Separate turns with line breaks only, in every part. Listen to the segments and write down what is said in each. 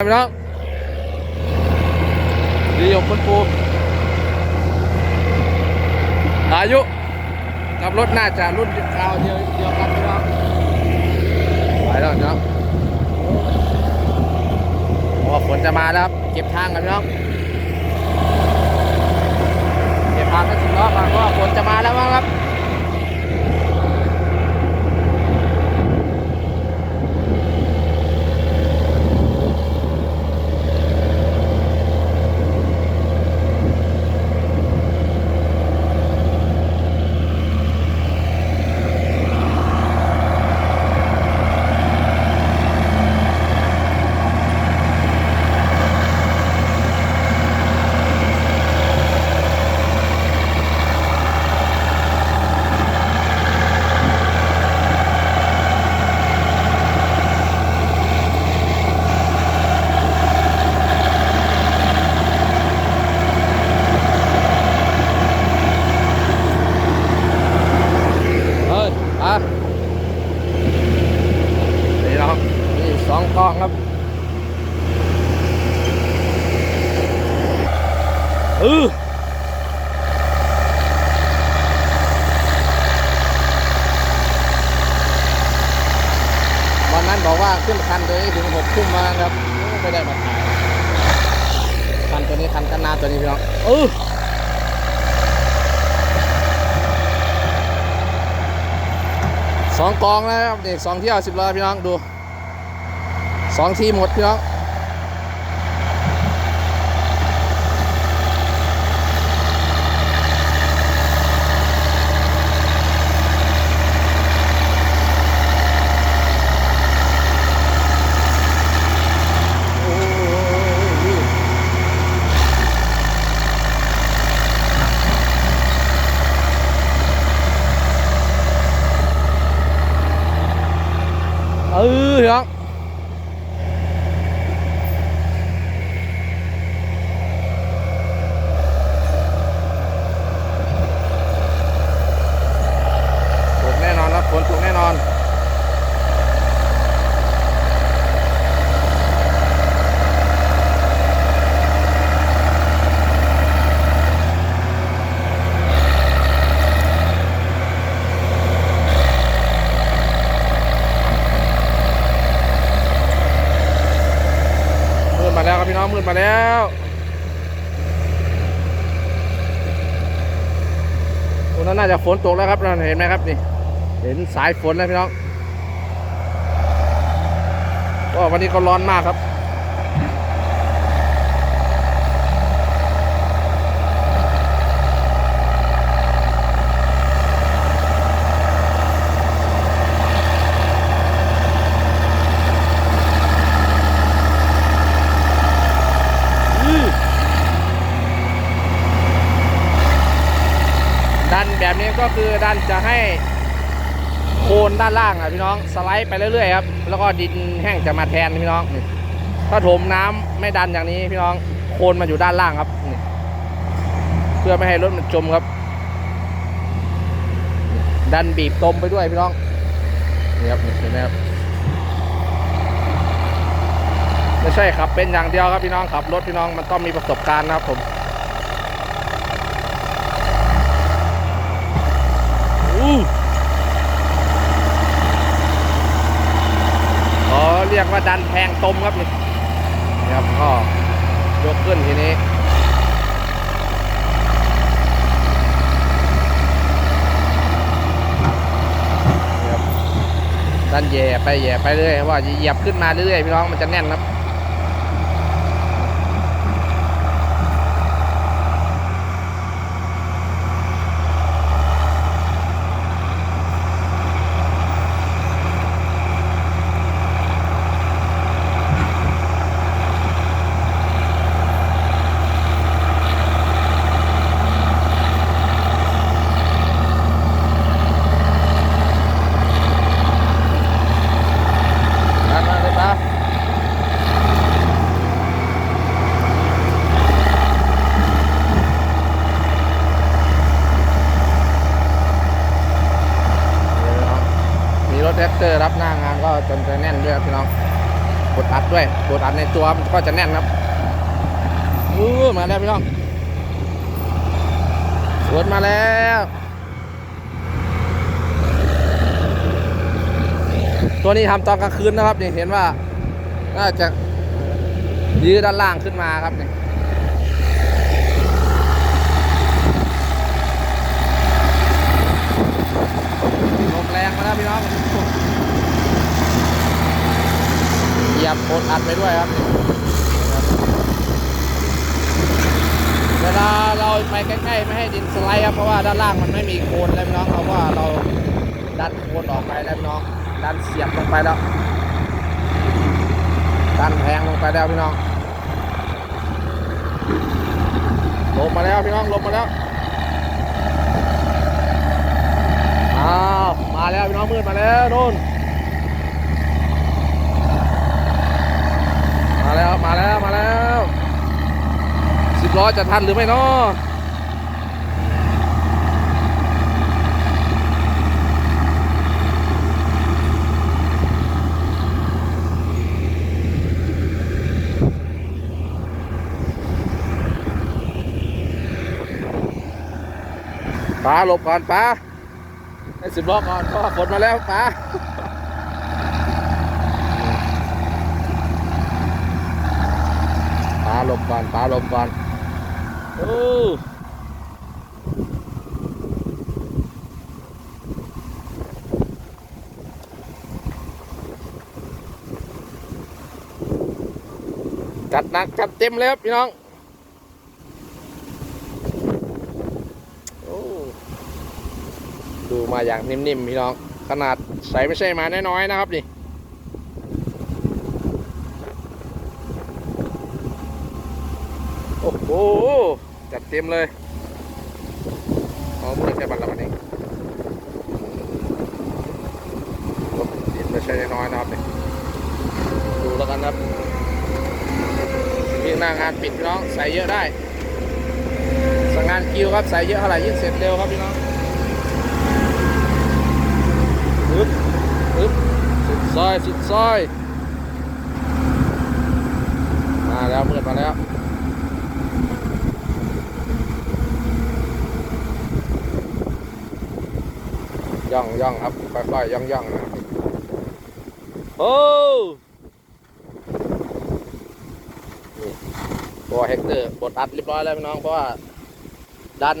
พี่น้องดียกคุณปูอายุกับรถน่าจะรุ่นคราวเดียวเดียวกันพี่น้องไปแล้วพี่น้องโอ้ฝนจะมาแล้วครับ เก็บทางกันพี่น้องเก็บทางกันสิล้อก่อนเพราะว่าฝนจะมาแล้วมั้งครับ เฮ้ยอะนี่น้องนี่สองกล้องครับเออ วันนั้นบอกว่าขึ้นคันตัวนี้ถึงหกทุ่มมาครับโอ้ไม่ได้มาถ่ายคันตัวนี้คันกันนาตัวนี้พี่น้องเออสองกองนะครับเด็กสองเที่ยวสิบล้อพี่น้องดูสองทีหมดพี่น้องโอ้ย เออพี่น้องถูกแน่นอนครับฝนถูกแน่นอน มืดมาแล้วครับพี่น้อง มืดมาแล้วตรงนั้นน่าจะฝนตกแล้วครับเราเห็นไหมครับนี่ เห็นสายฝนแล้วพี่น้องก็วันนี้ก็ร้อนมากครับ ดันแบบนี้ ก็คือดันจะให้โคนด้านล่างอะพี่น้องสไลด์ไปเรื่อยๆครับแล้วก็ดินแห้งจะมาแทนพี่น้องถ้าถมน้ำไม่ดันอย่างนี้พี่น้องโคนมาอยู่ด้านล่างครับเพื่อไม่ให้รถมันจมครับ ดันบีบตมไปด้วยพี่น้องนี่ครับเห็นไหมครับไม่ใช่ครับเป็นอย่างเดียวครับพี่น้องขับรถพี่น้องมันต้องมีประสบการณ์นะครับผม อ๋อเรียกว่าดันแทงตมครับนี่ครับก็ยกขึ้นทีนี้ดันแย่ไปแย่ไปเรื่อยว่าเหยียบขึ้นมาเรื่อยพี่น้องมันจะแน่นครับ มามาเลยปะมีรถแท็กเตอร์รับหน้างานก็ จะแน่นด้วยครับพี่น้องกดอัดด้วยกดอัดในตัวมันก็จะแน่นครับอือมาแล้วพี่น้องรถมาแล้วตัวนี้ทำตอนกลางคืนนะครับนี่เห็นว่าน่าจะยื้อด้านล่างขึ้นมาครับนี่ลมแรงมาแล้วพี่น้องเห ยียบกดอัดไปด้วยครับ เวลาเราไปใกล้ๆไม่ให้ดินสไลด์ครับ เพราะว่าด้านล่างมันไม่มีโคนเลยพี่น้องเพราะว่าเราดันโคนออกไปแล้วพี่น้องดันเสียบลงไปแล้วดันแทงลงไปแล้วพี่น้องลงมาแล้วพี่น้องลงมาแล้วอ้าวมาแล้วพี่น้องมืดมาแล้วนู่น มาแล้วมาแล้วมาแล้วสิบล้อจะทันหรือไม่นาะป้าหลบก่อนป้าให้สิบล้อก่อนเพราะว่าฝนมาแล้วป้า ลาหลบก่อนปลาหลบก่อนโอ้จัดหนักจัดเต็มเลยครับพี่น้องโอ้ดูมาอย่างนิ่มๆพี่น้อง ขนาดใส่ไม่ใช่มาน้อยๆนะครับนี่ โอ้จัดเต็มเลยเอาเมื่อใช้บัตรละมันเองรถดินไม่ใช่น้อยนะครับเนี่ยดูแล้วกันครับยิ่งหน้างานปิดพี่น้องใส่เยอะได้สั่งงานคิวครับใส่เยอะเท่าไหร่ยิ่งเสร็จเร็วครับพี่น้องอึ๊บอึ๊บสุดซอยสุดซอยมาแล้วเมืดมาแล้ว ย่องย่องครับ ค่อยๆย่องย่องนะครับโอ้นี่ตัวเฮกเตอร์บดอัดเรียบร้อยแล้วพี่น้องเพราะว่าดัน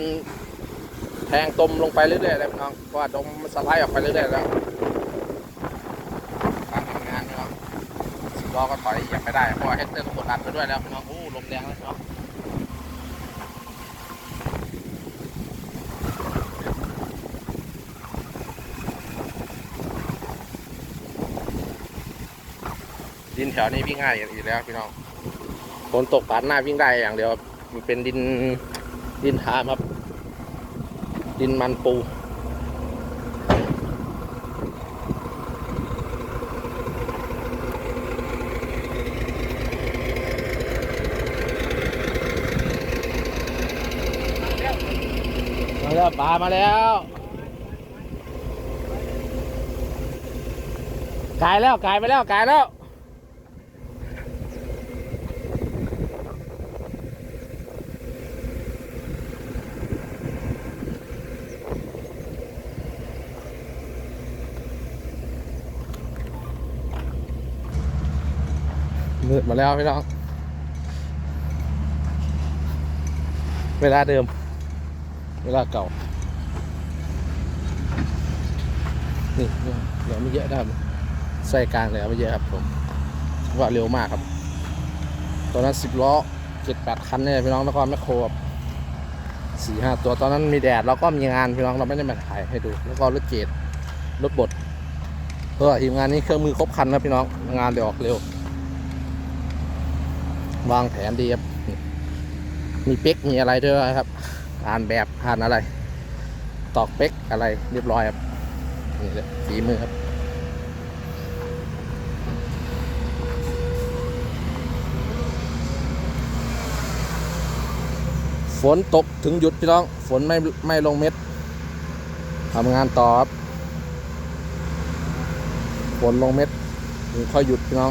แทงตมลงไปเรื่อยๆแล้วพี่น้องเพราะว่าตมมันสไลด์ออกไปเรื่อยๆแล้วการทำงานพี่น้องสิบล้อก็ถอยยังไม่ได้เพราะว่าเฮกเตอร์ก็บดอัดไปด้วยแล้วพี่น้องโอ้ลมแรงแล้วพี่น้อง ถวนี้วิ่งง่ายอยู่แล้วพี่น้องฝนตกผ่านหน้าวิ่งได้อย่างเดียวมันเป็นดินดินทามครับ ดินมันปูมาแล้วปลามาแล้วกายแล้วกายไปแล้วกายแล้ว มืดมาแล้วพี่น้อง เวลาเดิม เวลาเก่า นี่เหลือไม่เยอะนะครับใส่กลางเหลือไม่เยอะครับผมว่าเร็วมากครับ ตอนนั้นสิบล้อเจ็ดแปดคันเนี่ยพี่น้องแล้วก็แมคโครบสี่ห้าตัวตอนนั้นมีแดดเราก็มีงานพี่น้องเราไม่ได้มาถ่ายให้ดู แล้วก็รถเกตรถบดเพราะว่าทีมงานนี้เครื่องมือครบคันนะพี่น้องงานเดี๋ยวออกเร็ว วางแผนดีครับ มีเป๊กมีอะไรด้วยครับ อ่านแบบอ่านอะไร ตอกเป๊กอะไรเรียบร้อยครับนี่แหละฝีมือครับฝนตกถึงหยุดพี่น้อง ฝนไม่ไม่ลงเม็ดทำงานต่อครับ ฝนลงเม็ดถึงค่อยหยุดพี่น้อง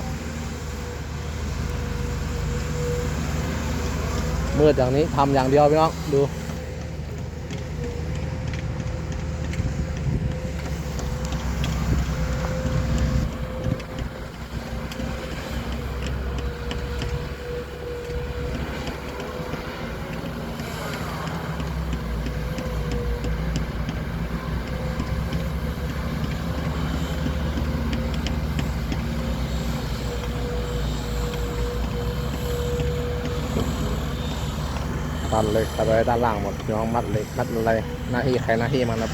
มืดอย่างนี้ทำอย่างเดียวพี่น้องดู ตัดเลยตัดไว้ด้านล่างหมดน้องมัดเลยมัดอะไรหน้าที่ใครหน้าที่มันนะ